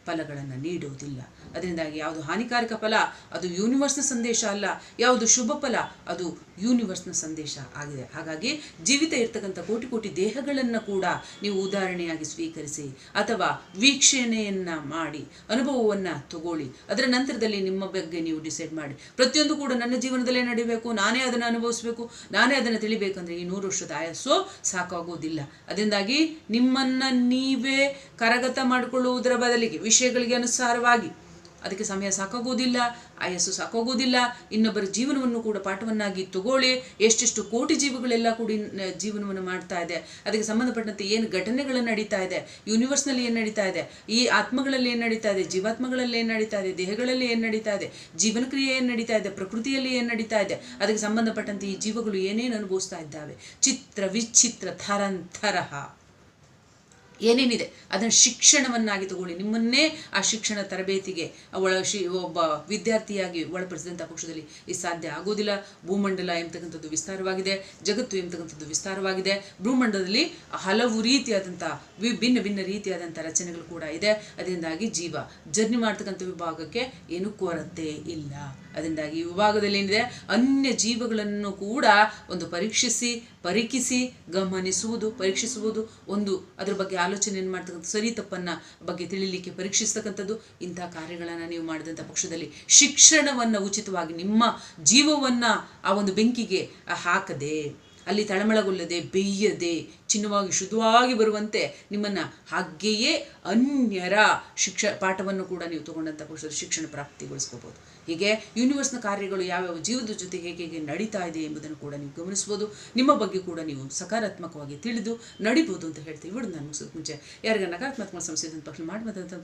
ಫಲಗಳನ್ನು ನೀಡುವುದಿಲ್ಲ ಅದರಿಂದಾಗಿ ಯಾವುದು ಹಾನಿಕಾರಕ ಫಲ, ಅದು ಯೂನಿವರ್ಸ್ನ ಸಂದೇಶ ಅಲ್ಲ, ಯಾವುದು ಶುಭ ಫಲ, ಅದು ಯೂನಿವರ್ಸ್ನ ಸಂದೇಶ ಆಗಿದೆ. ಹಾಗಾಗಿ ಜೀವಿತ ಇರ್ತಕ್ಕಂಥ ಕೋಟಿ ಕೋಟಿ ದೇಹಗಳನ್ನು ಕೂಡ ನೀವು ಉದಾಹರಣೆಯಾಗಿ ಸ್ವೀಕರಿಸಿ ಅಥವಾ ವೀಕ್ಷಣೆಯನ್ನು ಮಾಡಿ, ಅನುಭವವನ್ನು ತಗೊಳ್ಳಿ. ಅದರ ನಂತರದಲ್ಲಿ ನಿಮ್ಮ ಬಗ್ಗೆ ನೀವು ಡಿಸೈಡ್ ಮಾಡಿ. ಪ್ರತಿಯೊಂದು ಕೂಡ ನನ್ನ ಜೀವನದಲ್ಲೇ ನಡಿಬೇಕು, ನಾನೇ ಅದನ್ನು ಅನುಭವಿಸಬೇಕು, ನಾನೇ ಅದನ್ನು ತಿಳಿಬೇಕಂದ್ರೆ ಈ ನೂರು ವರ್ಷದ ಆಯಸ್ಸು ಸಾಕಾಗೋದಿಲ್ಲ. ಅದರಿಂದಾಗಿ ನಿಮ್ಮನ್ನು ನೀವೇ ಕರಗತ ಮಾಡಿಕೊಳ್ಳುವುದರ ಬದಲಿಗೆ ವಿಷಯಗಳಿಗೆ ಅನುಸಾರವಾಗಿ ಅದಕ್ಕೆ ಸಮಯ ಸಾಕಾಗೋದಿಲ್ಲ, ಆಯಸ್ಸು ಸಾಕಾಗೋದಿಲ್ಲ. ಇನ್ನೊಬ್ಬರ ಜೀವನವನ್ನು ಕೂಡ ಪಾಠವನ್ನಾಗಿ ತಗೊಳ್ಳಿ. ಎಷ್ಟೆಷ್ಟು ಕೋಟಿ ಜೀವಗಳೆಲ್ಲ ಕೂಡ ಜೀವನವನ್ನು ಮಾಡ್ತಾ ಇದೆ. ಅದಕ್ಕೆ ಸಂಬಂಧಪಟ್ಟಂತೆ ಏನು ಘಟನೆಗಳು ನಡೀತಾ ಇದೆ, ಯೂನಿವರ್ಸ್ನಲ್ಲಿ ಏನು ನಡೀತಾ ಇದೆ, ಈ ಆತ್ಮಗಳಲ್ಲಿ ಏನು ನಡೀತಾ ಇದೆ, ಜೀವಾತ್ಮಗಳಲ್ಲಿ ಏನು ನಡೀತಾ ಇದೆ, ದೇಹಗಳಲ್ಲಿ ಏನು ನಡೀತಾ ಇದೆ ಜೀವನ ಕ್ರಿಯೆ ಏನು ನಡೀತಾ ಇದೆ, ಪ್ರಕೃತಿಯಲ್ಲಿ ಏನು ನಡೀತಾ ಇದೆ, ಅದಕ್ಕೆ ಸಂಬಂಧಪಟ್ಟಂತೆ ಈ ಜೀವಗಳು ಏನೇನು ಅನುಭವಿಸ್ತಾ ಇದ್ದಾವೆ. ಚಿತ್ರ ವಿಚಿತ್ರ ಥರಂಥರಹ. ಏನೇನಿದೆ ಅದನ್ನು ಶಿಕ್ಷಣವನ್ನಾಗಿ ತಗೊಳ್ಳಿ. ನಿಮ್ಮನ್ನೇ ಆ ಶಿಕ್ಷಣ ತರಬೇತಿಗೆ ಒಳ ಶಿ, ಒಬ್ಬ ವಿದ್ಯಾರ್ಥಿಯಾಗಿ ಒಳಪಡಿಸಿದಂಥ ಪಕ್ಷದಲ್ಲಿ ಇದು ಸಾಧ್ಯ ಆಗೋದಿಲ್ಲ ಭೂಮಂಡಲ ಎಂಬತಕ್ಕಂಥದ್ದು ವಿಸ್ತಾರವಾಗಿದೆ, ಜಗತ್ತು ಎಂಬತಕ್ಕಂಥದ್ದು ವಿಸ್ತಾರವಾಗಿದೆ. ಭೂಮಂಡಲದಲ್ಲಿ ಹಲವು ರೀತಿಯಾದಂಥ ವಿಭಿನ್ನ, ಭಿನ್ನ ರೀತಿಯಾದಂಥ ರಚನೆಗಳು ಕೂಡ ಇದೆ. ಅದರಿಂದಾಗಿ ಜೀವ, ಜರ್ನಿ ಮಾಡ್ತಕ್ಕಂಥ ವಿಭಾಗಕ್ಕೆ ಏನು ಕೊರತೆ ಇಲ್ಲ. ಅದರಿಂದಾಗಿ ಈ ವಿಭಾಗದಲ್ಲಿ ಏನಿದೆ, ಅನ್ಯ ಜೀವಗಳನ್ನು ಕೂಡ ಒಂದು ಪರೀಕ್ಷಿಸಿ ಪರೀಕ್ಷಿಸಿ ಗಮನಿಸುವುದು, ಪರೀಕ್ಷಿಸುವುದು ಒಂದು ಅದರ ಬಗ್ಗೆ ಆಲೋಚನೆಯನ್ನು ಮಾಡ್ತಕ್ಕಂಥ ಸರಿ ತಪ್ಪನ್ನ ಬಗ್ಗೆ ತಿಳಿಲಿಕ್ಕೆ ಪರೀಕ್ಷಿಸ್ತಕ್ಕಂಥದ್ದು, ಇಂಥ ಕಾರ್ಯಗಳನ್ನು ನೀವು ಮಾಡಿದಂಥ ಪಕ್ಷದಲ್ಲಿ ಶಿಕ್ಷಣವನ್ನು ಉಚಿತವಾಗಿ ನಿಮ್ಮ ಜೀವವನ್ನು ಆ ಒಂದು ಬೆಂಕಿಗೆ ಹಾಕದೆ, ಅಲ್ಲಿ ತಳಮಳಗೊಳ್ಳದೆ, ಬೇಯ್ಯದೆ, ಚಿನ್ನವಾಗಿ ಶುದ್ಧವಾಗಿ ಬರುವಂತೆ ನಿಮ್ಮನ್ನು ಹಾಗೆಯೇ ಅನ್ಯರ ಶಿಕ್ಷ ಪಾಠವನ್ನು ಕೂಡ ನೀವು ತಗೊಂಡಂಥ ಪಕ್ಷದಲ್ಲಿ ಶಿಕ್ಷಣ ಪ್ರಾಪ್ತಿಗೊಳಿಸ್ಕೋಬೋದು. ಹೀಗೆ ಯೂನಿವರ್ಸ್ನ ಕಾರ್ಯಗಳು ಯಾವ್ಯಾವ ಜೀವದ ಜೊತೆ ಹೇಗೆ ಹೇಗೆ ನಡೀತಾ ಇದೆ ಎಂಬುದನ್ನು ಕೂಡ ನೀವು ಗಮನಿಸ್ಬೋದು. ನಿಮ್ಮ ಬಗ್ಗೆ ಕೂಡ ನೀವು ಸಕಾರಾತ್ಮಕವಾಗಿ ತಿಳಿದು ನಡಿಬೋದು ಅಂತ ಹೇಳ್ತೀವಿ ಬಿಡು ನಾನು ಮುಗಿಸೋದು ಮುಂಚೆ. ಯಾರಿಗೆ ನಕಾರಾತ್ಮಕ ಸಮಸ್ಯೆ ಇದ್ದಂಥ ಪಕ್ಷ ಮಾಡಿದಂಥ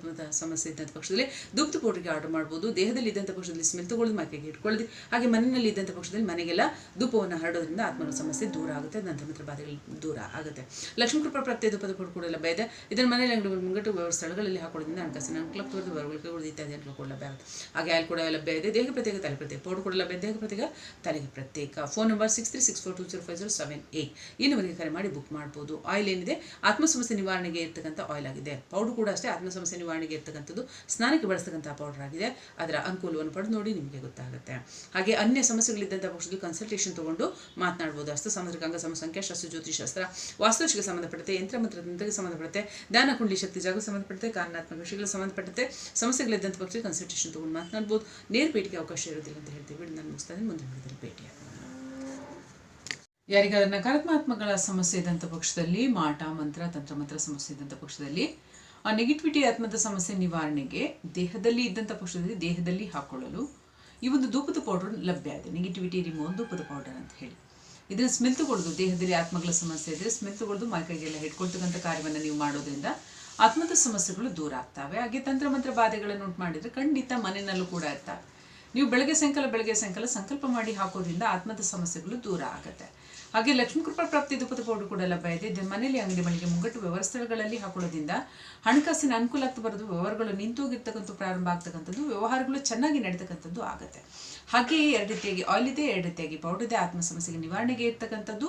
ಸಮಸ್ಯೆ ಇದ್ದಂಥ ಪಕ್ಷದಲ್ಲಿ ದುಗ್ಧ ಪೌಡ್ರಿಗೆ ಆರ್ಡರ್ ಮಾಡ್ಬೋದು. ದೇಹದಲ್ಲಿ ಇದ್ದಂಥ ಪಕ್ಷದಲ್ಲಿ ಸ್ಮೆಲ್ ತಗೊಳ್ಳೋದು, ಮೈಕೆಗೆ ಇಟ್ಕೊಳ್ಳೋದು. ಹಾಗೆ ಮನೆಯಲ್ಲಿ ಇದ್ದಂಥ ಪಕ್ಷದಲ್ಲಿ ಮನೆಗೆಲ್ಲ ಧೂಪವನ್ನು ಹರಡೋದ್ರಿಂದ ಆತ್ಮನ ಸಮಸ್ಯೆ ದೂರ ಆಗುತ್ತೆ ನಂತರ ಮಿತ್ರ ಬಾಧೆಗಳು ದೂರ ಆಗುತ್ತೆ. ಲಕ್ಷ್ಮೀ ಕೃಪಾ ಪ್ರತ್ಯೇಕ ಧೂಪದ ಪೌಡರ್ ಕೂಡ ಲಭ್ಯ ಇದೆ ಇದನ್ನು ಮನೆಯಲ್ಲಿ ಅಂಗಡಿ ಮುಂಗಟ್ಟು ಸ್ಥಳಗಳಲ್ಲಿ ಹಾಕೊಳ್ಳೋದ್ರಿಂದ ಹಣಕಾಸಿನ ಅನುಕೂಲ ಇತ್ಯಾದಿ ಅನುಕೂಲ ಕೂಡ ಲಭ್ಯ ಆಗುತ್ತೆ ಹಾಗೆ ಅಲ್ಲಿ ಕೂಡ ಲಭ್ಯ ದೇಹ ಪ್ರತ್ಯೇಕ, ತಲೆ ಪ್ರತ್ಯೇಕ ಪೌಡರ್ ಕೂಡ ಲಭ್ಯ ದೇಹ ಪ್ರತ್ಯೇಕ, ತಲೆಗೆ ಪ್ರತ್ಯೇಕ. Phone number six three six four two zero five zero seven eight ಈ ನಂಬರ್ಗೆ ಕರೆ ಮಾಡಿ ಬುಕ್ ಮಾಡ್ಬೋದು. ಆಯಿಲ್ ಏನಿದೆ? ಆತ್ಮ ಸಮಸ್ಯೆ ನಿವಾರಣೆಗೆ ಇರ್ತಕ್ಕಂಥ ಆಯಿಲ್ ಆಗಿದೆ. ಪೌಡರ್ ಕೂಡ ಅಷ್ಟೇ ಆತ್ಮ ಸಮಸ್ಯೆ ನಿವಾರಣೆಗೆ ಇರ್ತಕ್ಕಂಥದ್ದು ಸ್ನಾನಕ್ಕೆ ಬಳಸ್ತಕ್ಕಂಥ ಪೌಡರ್ ಆಗಿದೆ. ಅದರ ಅನುಕೂಲವನ್ನು ಪಡೆದು ನೋಡಿ ನಿಮಗೆ ಗೊತ್ತಾಗುತ್ತೆ. ಹಾಗೆ ಅನ್ಯ ಸಮಸ್ಯೆಗಳಿದ್ದಂಥ ಪಕ್ಷದಲ್ಲಿ ಕನ್ಸಲ್ಟೇಷನ್ ತಗೊಂಡು ಮಾತನಾಡ್ಬೋದು. ಅಷ್ಟು ಸಾಮುದ್ರಿಕ ಅಂಗ ಸಂಖ್ಯಾ, ಶಾಸ್ತ್ರ ಜ್ಯೋತಿಷಾಸ್ತ್ರ ವಾಸ್ತುಶಿಗೆ ಸಂಬಂಧಪಟ್ಟಂತೆ, ಯಂತ್ರ, ಮಂತ್ರ, ತಂತ್ರಕ್ಕೆ ಸಂಬಂಧಪಟ್ಟಂತೆ ಧ್ಯಾನ ಕುಂಡಲಿ, ಶಕ್ತಿ ಜಾಗ ಸಂಬಂಧಪಟ್ಟಂತೆ, ಕಾರಣಾತ್ಮಕ ವಿಷಯಗಳಿಗೆ ಸಂಬಂಧಪಟ್ಟಂತೆ, ಸಮಸ್ಯೆಗಳಿದ್ದಂಥ ಪಕ್ಷದಲ್ಲಿ ಕನ್ಸಲ್ಟೇಷನ್ ತಗೊಂಡು ಮಾತನಾಡ್ಬೋದು. ನೇರ ಭೇಟಿಗೆ ಅವಕಾಶ ಇರೋದಿಲ್ಲ ಅಂತ ಹೇಳ್ತೀವಿ. ನಾನು ಮುಗಿಸ್ತಾ ಇದ್ದೀನಿ ಮುಂದಿನ ವಿಡಿಯೋದಲ್ಲಿ ಭೇಟಿಯಾಗೋಣ ನಕಾರಾತ್ಮಕಗಳ ಸಮಸ್ಯೆ ಇದ್ದಂಥ ಪಕ್ಷದಲ್ಲಿ ಮಾಟ ಮಂತ್ರ ತಂತ್ರ ಮಂತ್ರ ಸಮಸ್ಯೆ ಇದ್ದಂಥ ಪಕ್ಷದಲ್ಲಿ, ಆ ನೆಗೆಟಿವಿಟಿ ಆತ್ಮದ ಸಮಸ್ಯೆ ನಿವಾರಣೆಗೆ ದೇಹದಲ್ಲಿ ಇದ್ದಂಥ ಪಕ್ಷದಲ್ಲಿ ದೇಹದಲ್ಲಿ ಹಾಕೊಳ್ಳಲು ಈ ಒಂದು ಧೂಪದ ಪೌಡರ್ ಲಭ್ಯ ಇದೆ. ನೆಗೆಟಿವಿಟಿ ರಿಮೂವ್ ಧೂಪದ ಪೌಡರ್ ಅಂತ ಹೇಳಿ. ಇದನ್ನು ಸ್ಮೆಲ್ ತಗೊಳ್ಳೋದು ದೇಹದಲ್ಲಿ ಆತ್ಮಗಳ ಸಮಸ್ಯೆ ಇದ್ದರೆ ಸ್ಮೆಲ್ ತಗೊಳ್ಳೋದು ಮೈಕೈಗೆಲ್ಲ ಹಿಡ್ಕೊಳ್ತಕ್ಕಂಥ ಕಾರ್ಯವನ್ನು ನೀವು ಮಾಡೋದ್ರಿಂದ ಆತ್ಮದ ಸಮಸ್ಯೆಗಳು ದೂರ ಆಗ್ತವೆ. ಹಾಗೆ ತಂತ್ರ ಮಂತ್ರ ಬಾಧೆಗಳನ್ನು ಉಂಟು ಮಾಡಿದರೆ ಖಂಡಿತ ಮನೆಯಲ್ಲೂ ಕೂಡ ಇರ್ತವೆ. ನೀವು ಬೆಳಗ್ಗೆ ಸಾಯಂಕಾಲ ಬೆಳಗ್ಗೆ ಸಾಯಂಕಾಲ ಸಂಕಲ್ಪ ಮಾಡಿ ಹಾಕೋದ್ರಿಂದ ಆತ್ಮದ ಸಮಸ್ಯೆಗಳು ದೂರ ಆಗುತ್ತೆ. ಹಾಗೆ ಲಕ್ಷ್ಮೀ ಕೃಪಾ ಪ್ರಾಪ್ತಿ ಧೂಪದ ಪೌಡರ್ ಕೂಡ ಲಭ್ಯ ಇದೆ. ಮನೆಯಲ್ಲಿ ಅಂಗಡಿ ಮಳಿಗೆ ಮುಂಗಟ್ಟು ವ್ಯವಹಾರ ಸ್ಥಳಗಳಲ್ಲಿ ಹಾಕೊಳ್ಳೋದ್ರಿಂದ ಹಣಕಾಸಿನ ಅನುಕೂಲ ಆಗ್ತಾ ಬರೋದು, ವ್ಯವಹಾರಗಳು ನಿಂತೋಗಿರ್ತಕ್ಕಂಥ ಪ್ರಾರಂಭ ಆಗ್ತಕ್ಕಂಥದ್ದು, ವ್ಯವಹಾರಗಳು ಚೆನ್ನಾಗಿ ನಡೀತಕ್ಕಂಥದ್ದು ಆಗುತ್ತೆ. ಹಾಗೆಯೇ ಎರಡು ರೀತಿಯಾಗಿ ಆಯಿಲ್ ಇದೆ, ಎರಡು ರೀತಿಯಾಗಿ ಪೌಡರ್ ಇದೆ, ಆತ್ಮ ಸಮಸ್ಯೆಗೆ ನಿವಾರಣೆಗೆ ಇರ್ತಕ್ಕಂಥದ್ದು.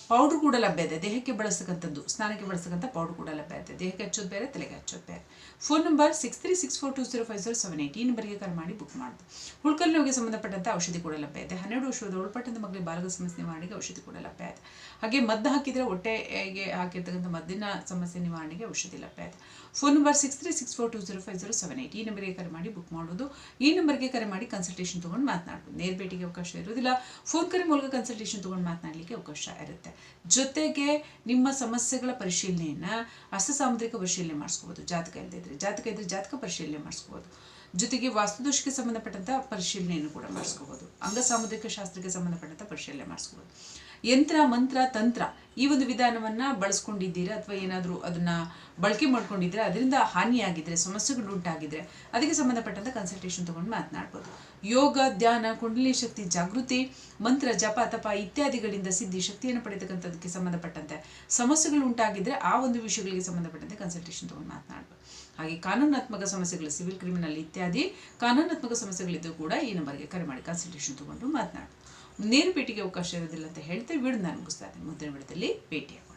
ಪೌಡ್ರ್ ಕೂಡ ಲಭ್ಯ ಇದೆ. ದೇಹಕ್ಕೆ ಬಳಸ್ತಕ್ಕಂಥದ್ದು ಸ್ನಾನಕ್ಕೆ ಬಳಸ್ತಕ್ಕಂಥ ಪೌಡ್ರ್ ಕೂಡ ಲಭ್ಯ ಇದೆ. ದೇಹಕ್ಕೆ ಹಚ್ಚೋದು ಬೇರೆ, ತಲೆಗೆ ಹಚ್ಚೋದು ಬೇರೆ. Phone number six three six four two zero five zero seven eight ಈ ನಂಬರ್ಗೆ ಕರೆ ಮಾಡಿ ಬುಕ್ ಮಾಡ್ಬೋದು ಹುಳ್ಕಲ್ ನೋವಿಗೆ ಸಂಬಂಧಪಟ್ಟಂತೆ ಔಷಧಿ ಕೂಡ ಲಭ್ಯ ಇದೆ. ಹನ್ನೆರಡು ವರ್ಷದ ಒಳಪಟ್ಟಂತ ಮಗಳಿಗೆ ಬಾಲಕ ಸಮಸ್ಯೆ ನಿವಾರಣೆಗೆ ಔಷಧಿ ಕೂಡ ಲಭ್ಯ ಇದೆ. ಹಾಗೆ ಮದ್ದು ಹಾಕಿದರೆ ಹೊಟ್ಟೆಗೆ ಹಾಕಿರ್ತಕ್ಕಂಥ ಮದ್ದಿನ ಸಮಸ್ಯೆ ನಿವಾರಣೆಗೆ ಔಷಧಿ ಲಭ್ಯ ಇದೆ. Phone number six three six four two zero five zero seven eight ಈ ನಂಬರ್ಗೆ ಕರೆ ಮಾಡಿ ಬುಕ್ ಮಾಡೋದು. ಈ ನಂಬರ್ಗೆ ಕರೆ ಮಾಡಿ ಕನ್ಸಲ್ಟೇಷನ್ ತೊಗೊಂಡು ಮಾತನಾಡ್ಬೋದು ನೇರ ಭೇಟಿಗೆ ಅವಕಾಶ ಇರೋದಿಲ್ಲ ಫೋನ್ ಕರೆ ಮೂಲಕ ಕನ್ಸಲ್ಟೇಷನ್ ತೊಗೊಂಡು ಮಾತನಾಡಲಿಕ್ಕೆ ಅವಕಾಶ ಇರುತ್ತೆ. ಜೊತೆಗೆ ನಿಮ್ಮ ಸಮಸ್ಯೆಗಳ ಪರಿಶೀಲನೆಯನ್ನು ಹಸ್ತ ಸಾಮುದ್ರಿಕ ಪರಿಶೀಲನೆ ಮಾಡಿಸ್ಕೋಬೋದು. ಜಾತಕ ಇಲ್ಲದಿದ್ರೆ ಜಾತಕ ಇದ್ರೆ ಜಾತಕ ಪರಿಶೀಲನೆ ಮಾಡಿಸ್ಕೋಬೋದು ಜೊತೆಗೆ ವಾಸ್ತುದೋಷಕ್ಕೆ ಸಂಬಂಧಪಟ್ಟಂಥ ಪರಿಶೀಲನೆಯನ್ನು ಕೂಡ ಮಾಡಿಸ್ಕೋಬೋದು. ಅಂಗ ಸಾಮುದ್ರಿಕ ಶಾಸ್ತ್ರಕ್ಕೆ ಸಂಬಂಧಪಟ್ಟಂಥ ಪರಿಶೀಲನೆ ಮಾಡಿಸ್ಕೋಬೋದು. ಯಂತ್ರ, ಮಂತ್ರ, ತಂತ್ರ ಈ ಒಂದು ವಿಧಾನವನ್ನು ಬಳಸ್ಕೊಂಡಿದ್ದೀರಾ ಅಥವಾ ಏನಾದರೂ ಅದನ್ನು ಬಳಕೆ ಮಾಡ್ಕೊಂಡಿದ್ರೆ ಅದರಿಂದ ಹಾನಿಯಾಗಿದ್ದರೆ ಸಮಸ್ಯೆಗಳು ಉಂಟಾಗಿದ್ರೆ ಅದಕ್ಕೆ ಸಂಬಂಧಪಟ್ಟಂಥ ಕನ್ಸಲ್ಟೇಷನ್ ತೊಗೊಂಡು ಮಾತನಾಡ್ಬೋದು. ಯೋಗ, ಧ್ಯಾನ, ಕುಂಡಲಿ ಶಕ್ತಿ, ಜಾಗೃತಿ, ಮಂತ್ರ, ಜಪ, ತಪ ಇತ್ಯಾದಿಗಳಿಂದ ಸಿದ್ಧಿ ಶಕ್ತಿಯನ್ನು ಪಡೆಯತಕ್ಕಂಥದಕ್ಕೆ ಸಂಬಂಧಪಟ್ಟಂತೆ ಸಮಸ್ಯೆಗಳು ಉಂಟಾಗಿದ್ದರೆ ಆ ಒಂದು ವಿಷಯಗಳಿಗೆ ಸಂಬಂಧಪಟ್ಟಂತೆ ಕನ್ಸಲ್ಟೇಷನ್ ತೊಗೊಂಡು ಮಾತನಾಡ್ಬೋದು. ಹಾಗೆ ಕಾನೂನಾತ್ಮಕ ಸಮಸ್ಯೆಗಳು, ಸಿವಿಲ್ ಕ್ರಿಮಿನಲ್ ಇತ್ಯಾದಿ ಕಾನೂನಾತ್ಮಕ ಸಮಸ್ಯೆಗಳಿದ್ದು ಕೂಡ ಈ ನಂಬರ್ಗೆ ಕರೆ ಮಾಡಿ ಕನ್ಸಲ್ಟೇಷನ್ ತಗೊಂಡು ಮಾತನಾಡು. ನೇರ ಭೇಟಿಗೆ ಅವಕಾಶ ಇರೋದಿಲ್ಲ ಅಂತ ಹೇಳ್ತೇವೆ ವಿಡಿಯೋ ನಾನು ಮುಗಿಸ್ತಾ ಇದ್ದೀನಿ. ಮುಂದಿನ ವಿಡಿಯೋದಲ್ಲಿ ಭೇಟಿಯಾಗೋಣ.